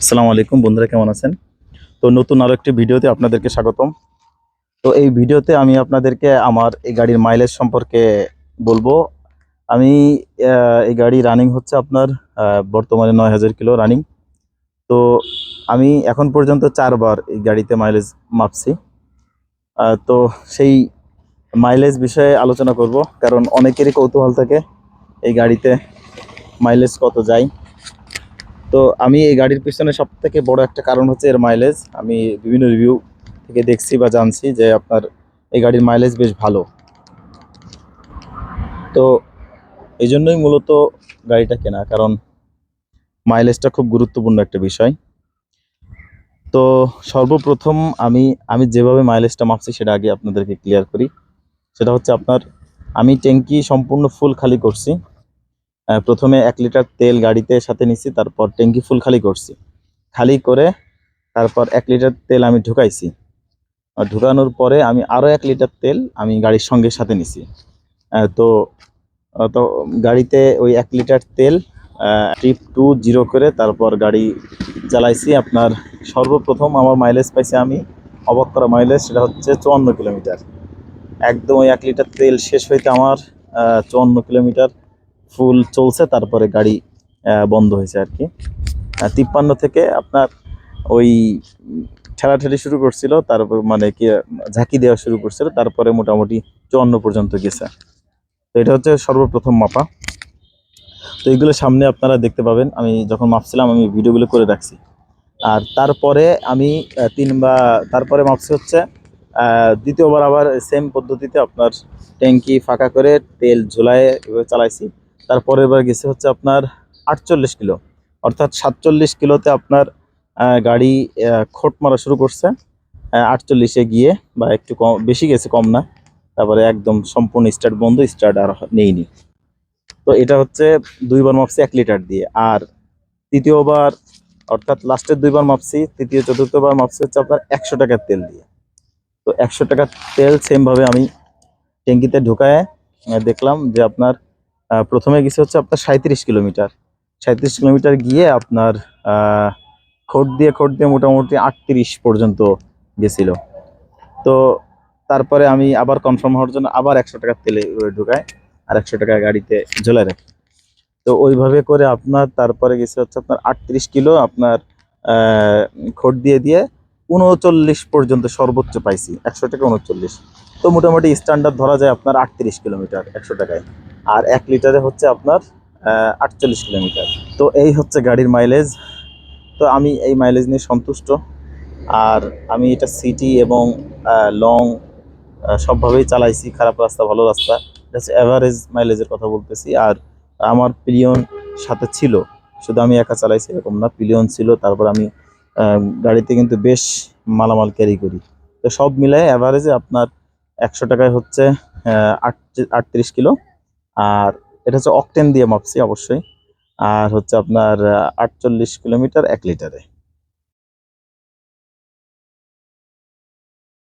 আসসালামু আলাইকুম, বন্ধুরা কেমন আছেন? তো নতুন আরও একটি ভিডিওতে আপনাদেরকে স্বাগতম। তো এই ভিডিওতে আমি আপনাদেরকে আমার এই গাড়ির মাইলেজ সম্পর্কে বলব। আমি এই গাড়ি রানিং হচ্ছে আপনার বর্তমানে নয় হাজার কিলো রানিং তো আমি এখন পর্যন্ত চারবার এই গাড়িতে মাইলেজ মাপছি। তো সেই মাইলেজ বিষয়ে আলোচনা করব, কারণ অনেকেরই কৌতূহল থাকে এই গাড়িতে মাইলেজ কত যায়। তো আমি এই গাড়ির পিছনে সব থেকে বড় একটা কারণ হচ্ছে এর মাইলেজ আমি বিভিন্ন রিভিউ থেকে দেখছি বা জানছি যে আপনার এই গাড়ির মাইলেজ বেশ ভালো। তো এই জন্যই মূলত গাড়িটা কেনা, কারণ মাইলেজটা খুব গুরুত্বপূর্ণ একটা বিষয়। তো সর্বপ্রথম আমি আমি যেভাবে মাইলেজটা মাপছি সেটা আগে আপনাদেরকে ক্লিয়ার করি। সেটা হচ্ছে আপনার, আমি ট্যাঙ্কি সম্পূর্ণ ফুল খালি করছি। প্রথমে এক লিটার তেল গাড়িতে সাথে নিছি, তারপর ট্যাঙ্কি ফুল খালি করছি। খালি করে তারপর এক লিটার তেল আমি ঢুকাইছি। ঢুকানোর পরে আমি আরও এক লিটার তেল আমি গাড়ির সঙ্গে সাথে নিছি। তো তো গাড়িতে ওই এক লিটার তেল ট্রিপ টু জিরো করে তারপর গাড়ি চালাইছি। আপনার সর্বপ্রথম আমার মাইলেজ পাইছি আমি, অবাক করা মাইলেজ সেটা হচ্ছে চুয়ান্ন কিলোমিটার। একদম ওই এক লিটার তেল শেষ হইতে আমার চুয়ান্ন কিলোমিটার ফুল চলছে তারপরে গাড়ি বন্ধ হয়েছে আর কি। তিপ্পান্ন থেকে আপনার ওই উম, ঠেলাঠেলি শুরু করছিল তারপর মানে কি ঝাঁকি দেওয়া শুরু করছিল তারপরে মোটামুটি চুয়ান্ন পর্যন্ত গেছে। তো এটা হচ্ছে সর্বপ্রথম মাপা। তো এইগুলো সামনে আপনারা দেখতে পাবেন। আমি যখন মাপছিলাম আমি ভিডিওগুলো করে রাখছি। আর তারপরে আমি তিন বা তারপরে মাপছি হচ্ছে দ্বিতীয়বার আবার সেম পদ্ধতিতে আপনার ট্যাঙ্কি ফাঁকা করে তেল ঝোলায় এভাবে চালাইছি। তারপরে এবার গেছে হচ্ছে আপনার আটচল্লিশ কিলো। অর্থাৎ সাতচল্লিশ কিলোতে আপনার গাড়ি খোট মারা শুরু করছে। আটচল্লিশে গিয়ে বা একটু কম, বেশি গেছে কম না। তারপরে একদম সম্পূর্ণ স্টার্ট বন্ধ স্টার্ট আর নেইনি তো এটা হচ্ছে দুইবার মাপছি এক লিটার দিয়ে। আর তৃতীয়বার, অর্থাৎ লাস্টের দুইবার মাপছি, তৃতীয়, চতুর্থবার মাপছি হচ্ছে আপনার একশো টাকার তেল দিয়ে। তো একশো টাকার তেল সেমভাবে আমি ট্যাঙ্কিতে ঢুকায় দেখলাম যে আপনার প্রথমে গেছে হচ্ছে আপনার সাঁত্রিশ কিলোমিটার। সাঁত্রিশ কিলোমিটার গিয়ে আপনার খোট দিয়ে খোট দিয়ে মোটামুটি আটত্রিশ পর্যন্ত গেছিল। তো তারপরে আমি আবার কনফার্ম হওয়ার জন্য আবার একশো টাকার তেলে ঢুকাই আর একশো টাকা গাড়িতে ঝোলায় রাখি। তো ওইভাবে করে আপনার, তারপরে গেছে হচ্ছে আপনার আটত্রিশ কিলো আপনার খোট দিয়ে দিয়ে উনচল্লিশ পর্যন্ত সর্বোচ্চ পাইছি। একশো টাকা উনচল্লিশ। তো মোটামুটি স্ট্যান্ডার্ড ধরা যায় আপনার আটত্রিশ কিলোমিটার একশো টাকায়। আর এক লিটারে হচ্ছে আপনার আটচল্লিশ কিলোমিটার। তো এই হচ্ছে গাড়ির মাইলেজ তো আমি এই মাইলেজ নিয়ে সন্তুষ্ট। আর আমি এটা সিটি এবং লং সবভাবেই চালাইছি। খারাপ রাস্তা, ভালো রাস্তা। হচ্ছে অ্যাভারেজ মাইলেজের কথা বলতেছি। আর আমার পিলিয়ন সাথে ছিল। শুধু আমি একা চালাইছি এরকম না। পিলিয়ন ছিল। তারপর আমি গাড়িতে কিন্তু বেশ মালামাল ক্যারি করি। তো সব মিলায় অ্যাভারেজে আপনার একশো টাকায় হচ্ছে আট- আটত্রিশ কিলো। আর এটা হচ্ছে অকটেন দিয়ে মাপছি অবশ্যই। আর হচ্ছে আপনার আটচল্লিশ কিলোমিটার এক লিটারে।